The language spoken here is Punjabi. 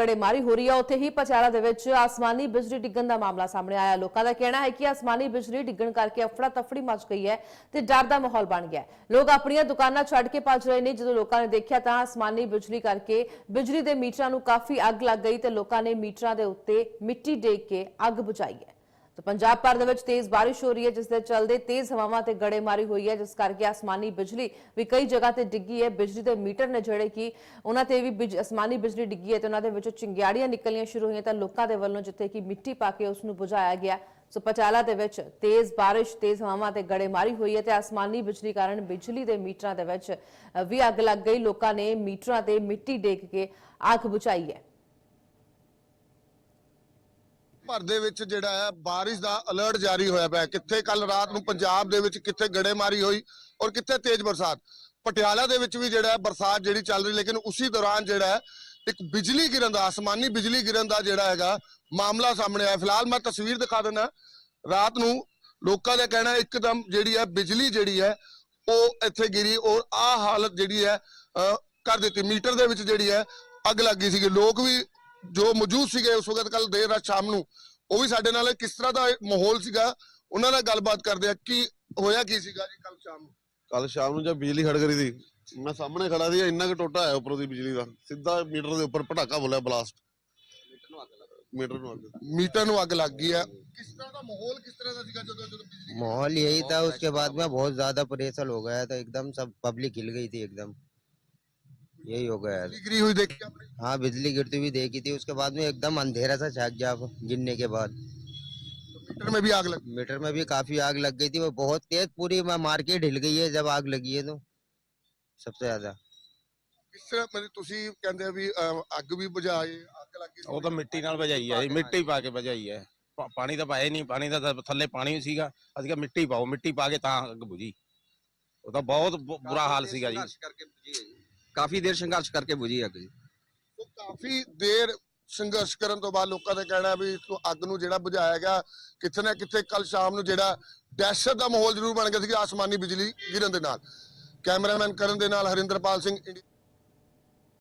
ਗੜੇਮਾਰੀ ਹੋ ਰਹੀ ਹੈ ਉੱਥੇ ਹੀ ਪਚਾਰਾ ਦੇ ਵਿੱਚ ਆਸਮਾਨੀ ਬਿਜਲੀ ਡਿੱਗਣ ਦਾ ਮਾਮਲਾ ਸਾਹਮਣੇ ਆਇਆ। ਲੋਕਾਂ ਦਾ ਕਹਿਣਾ ਹੈ ਕਿ ਆਸਮਾਨੀ ਬਿਜਲੀ ਡਿੱਗਣ ਕਰਕੇ ਅਫੜਾ ਤਫੜੀ ਮਚ ਗਈ ਹੈ ਤੇ ਡਰ ਦਾ ਮਾਹੌਲ ਬਣ ਗਿਆ ਲੋਕ ਆਪਣੀਆਂ ਦੁਕਾਨਾਂ ਛੱਡ ਕੇ ਭੱਜ ਰਹੇ ਨੇ। ਜਦੋਂ ਲੋਕਾਂ ਨੇ ਦੇਖਿਆ ਤਾਂ ਆਸਮਾਨੀ ਬਿਜਲੀ ਕਰਕੇ ਬਿਜਲੀ ਦੇ ਮੀਟਰਾਂ ਨੂੰ ਕਾਫੀ ਅੱਗ ਲੱਗ ਗਈ ਤੇ ਲੋਕਾਂ ਨੇ ਮੀਟਰਾਂ ਦੇ ਉੱਤੇ ਮਿੱਟੀ ਡੇਕ ਕੇ ਅੱਗ ਬੁਝਾਈ ਹੈ। ਤਾਂ ਪੰਜਾਬ ਭਰ ਦੇ ਵਿੱਚ ਤੇਜ਼ ਬਾਰਿਸ਼ ਹੋ ਰਹੀ ਹੈ, ਜਿਸ ਦੇ ਚੱਲਦੇ ਤੇਜ਼ ਹਵਾਵਾਂ ਤੇ ਗੜੇਮਾਰੀ ਹੋਈ ਹੈ, ਜਿਸ ਕਰਕੇ ਆਸਮਾਨੀ ਬਿਜਲੀ ਵੀ ਕਈ ਜਗ੍ਹਾ ਤੇ ਡਿੱਗੀ ਹੈ। ਬਿਜਲੀ ਦੇ ਮੀਟਰ ਨੇ ਜਿਹੜੇ ਕਿ ਉਹਨਾਂ ਤੇ ਵੀ ਬਿਜ- ਆਸਮਾਨੀ ਬਿਜਲੀ ਡਿੱਗੀ ਹੈ ਤੇ ਉਹਨਾਂ ਦੇ ਵਿੱਚੋਂ ਚਿੰਗਿਆੜੀਆਂ ਨਿਕਲਣੀਆਂ ਸ਼ੁਰੂ ਹੋਈਆਂ ਤਾਂ ਲੋਕਾਂ ਦੇ ਵੱਲੋਂ ਜਿੱਥੇ ਕਿ ਮਿੱਟੀ ਪਾ ਕੇ ਉਸ ਨੂੰ ਬੁਝਾਇਆ ਗਿਆ। ਸੋ ਪਟਿਆਲਾ ਦੇ ਵਿੱਚ ਤੇਜ਼ ਬਾਰਿਸ਼, ਤੇਜ਼ ਹਵਾਵਾਂ ਤੇ ਗੜੇਮਾਰੀ ਹੋਈ ਹੈ ਤੇ ਆਸਮਾਨੀ ਬਿਜਲੀ ਕਾਰਨ ਬਿਜਲੀ ਦੇ ਮੀਟਰਾਂ ਦੇ ਵਿੱਚ ਵੀ ਅੱਗ ਲੱਗ ਗਈ। ਲੋਕਾਂ ਨੇ ਮੀਟਰਾਂ ਤੇ ਮਿੱਟੀ ਡੇਕ ਕੇ ਅੱਗ ਬੁਝਾਈ ਹੈ। ਭਰ ਦੇ ਵਿੱਚ ਜਿਹੜਾ ਹੈ ਬਾਰਿਸ਼ ਦਾ ਅਲਰਟ ਜਾਰੀ ਹੋਇਆ ਪਿਆ। ਕਿੱਥੇ ਕੱਲ ਰਾਤ ਨੂੰ ਪੰਜਾਬ ਦੇ ਵਿੱਚ ਕਿੱਥੇ ਗੜੇਮਾਰੀ ਹੋਈ ਔਰ ਕਿੱਥੇ ਤੇਜ਼ ਬਰਸਾਤ? ਪਟਿਆਲਾ ਦੇ ਵਿੱਚ ਵੀ ਜਿਹੜਾ ਬਰਸਾਤ ਜਿਹੜੀ ਚੱਲ ਰਹੀ ਲੇਕਿਨ ਉਸੇ ਦੌਰਾਨ ਜਿਹੜਾ ਇੱਕ ਬਿਜਲੀ ਗਿਰਨ ਦਾ ਆਸਮਾਨੀ ਬਿਜਲੀ ਗਿਰਨ ਦਾ ਜਿਹੜਾ ਹੈਗਾ ਮਾਮਲਾ ਸਾਹਮਣੇ ਆਇਆ। ਫਿਲਹਾਲ ਮੈਂ ਤਸਵੀਰ ਦਿਖਾ ਦਿੰਦਾ। ਰਾਤ ਨੂੰ ਲੋਕਾਂ ਦਾ ਕਹਿਣਾ ਹੈ ਇੱਕਦਮ ਜਿਹੜੀ ਹੈ ਬਿਜਲੀ ਜਿਹੜੀ ਹੈ ਉਹ ਇੱਥੇ ਗਿਰੀ ਔਰ ਆ ਹਾਲਤ ਜਿਹੜੀ ਹੈ ਅਹ, ਕਰ ਦਿੱਤੀ। ਮੀਟਰ ਦੇ ਵਿੱਚ ਜਿਹੜੀ ਹੈ ਅੱਗ ਲੱਗ ਗਈ ਸੀਗੀ। ਲੋਕ ਵੀ ਜੋ ਮੌਜੂਦ ਸੀਗੇ ਉਸ ਵਕਤ ਕੱਲ ਦੇਰ ਰਾਤ ਸ਼ਾਮ ਨੂੰ ਉਹ ਵੀ ਸਾਡੇ ਨਾਲ ਕਿਸ ਤਰ੍ਹਾਂ ਦਾ ਮਾਹੌਲ ਸੀਗਾ ਉਹਨਾਂ ਨਾਲ ਗੱਲਬਾਤ ਕਰਦੇ ਆ ਕਿ ਹੋਇਆ ਕੀ ਸੀਗਾ ਜੀ ਕੱਲ ਸ਼ਾਮ ਨੂੰ ਕੱਲ ਸ਼ਾਮ ਨੂੰ ਜਦ ਬਿਜਲੀ ਖੜਕ ਰਹੀ ਸੀ ਮੈਂ ਸਾਹਮਣੇ ਖੜਾ ਸੀ ਇੰਨਾ ਕੁ ਟੋਟਾ ਆਇਆ ਉੱਪਰੋਂ ਦੀ ਬਿਜਲੀ ਦਾ ਸਿੱਧਾ ਮੀਟਰ ਦੇ ਉੱਪਰ ਪਟਾਕਾ ਬੋਲਿਆ ਬਲਾਸਟ ਮੀਟਰ ਨੂੰ ਅੱਗ ਮੀਟਰ ਨੂੰ ਅੱਗ ਲੱਗ ਗਈ ਹੈ ਕਿਸ ਤਰ੍ਹਾਂ ਦਾ ਮਾਹੌਲ ਕਿਸ ਤਰ੍ਹਾਂ ਦਾ ਸੀਗਾ ਜਦੋਂ ਜਦੋਂ ਬਿਜਲੀ माहौल यही था उसके बाद में बहुत ज्यादा प्रेशर हो गया था एकदम सब पब्लिक हिल गई थी एकदम यही हो गया ਬਿਜਲੀ ਗਿਰੀ ਹੋਈ ਦੇਖ ਕੇ ਆਪਣੇ हाँ बिजली गिरती हुई देखी थी उसके बाद में एकदम अंधेरा सा छाक गया गिरने के बाद ਮੀਟਰ में भी आग लगी मीटर में भी काफी आग लग गई थी वो बहुत तेज पूरी मा- मार्केट हिल गई है जब आग लगी है तो सबसे ज्यादा ਕਿਸ ਤਰ੍ਹਾਂ ਮਤਲਬ ਤੁਸੀਂ ਕਹਿੰਦੇ ਆ ਵੀ ਅਹ, ਅੱਗ ਵੀ ਬੁਝਾਏ ਅੱਗ ਲੱਗੀ ਉਹ ਤਾਂ ਮਿੱਟੀ ਨਾਲ ਭਜਾਈ ਹੈ ਜੀ ਮਿੱਟੀ ਪਾ ਕੇ ਭਜਾਈ ਹੈ ਪਾ- ਪਾਣੀ ਤਾਂ ਪਾਇਆ ਹੀ ਨਹੀਂ ਪਾਣੀ ਦਾ ਤਾਂ ਥੱਲੇ ਪਾਣੀ ਵੀ ਸੀਗਾ ਅਸੀਂ ਕਿਹਾ ਮਿੱਟੀ ਪਾਓ ਮਿੱਟੀ ਪਾ ਕੇ ਤਾਂ ਅੱਗ ਬੁਝੀ ਉਹ ਤਾਂ ਬਹੁਤ ਬੁ- ਬੁਰਾ ਹਾਲ ਸੀਗਾ ਜੀ ਸੰਘਰਸ਼ ਕਰਕੇ ਬੁਝੀ ਹੈ ਜੀ ਕਾਫੀ ਦੇਰ ਸੰਘਰਸ਼ ਕਰਕੇ ਬੁਝੀ ਅੱਗ ਜੀ। ਉਹ ਕਾਫੀ ਦੇਰ ਸੰਘਰਸ਼ ਕਰਨ ਤੋਂ ਬਾਅਦ ਲੋਕਾਂ ਦਾ ਕਹਿਣਾ ਵੀ ਇਸ ਨੂੰ ਅੱਗ ਨੂੰ ਜਿਹੜਾ ਬੁਝਾਇਆ ਗਿਆ ਕਿਤੇ ਨਾ ਕਿਤੇ ਕੱਲ ਸ਼ਾਮ ਨੂੰ ਜਿਹੜਾ ਦਹਿਸ਼ਤ ਦਾ ਮਾਹੌਲ ਜ਼ਰੂਰ ਬਣ ਗਿਆ ਸੀ ਆਸਮਾਨੀ ਬਿਜਲੀ ਗਿਰਨ ਦੇ ਨਾਲ। ਕੈਮਰਾਮੈਨ ਕਰਨ ਦੇ ਨਾਲ ਹਰਿੰਦਰਪਾਲ ਸਿੰਘ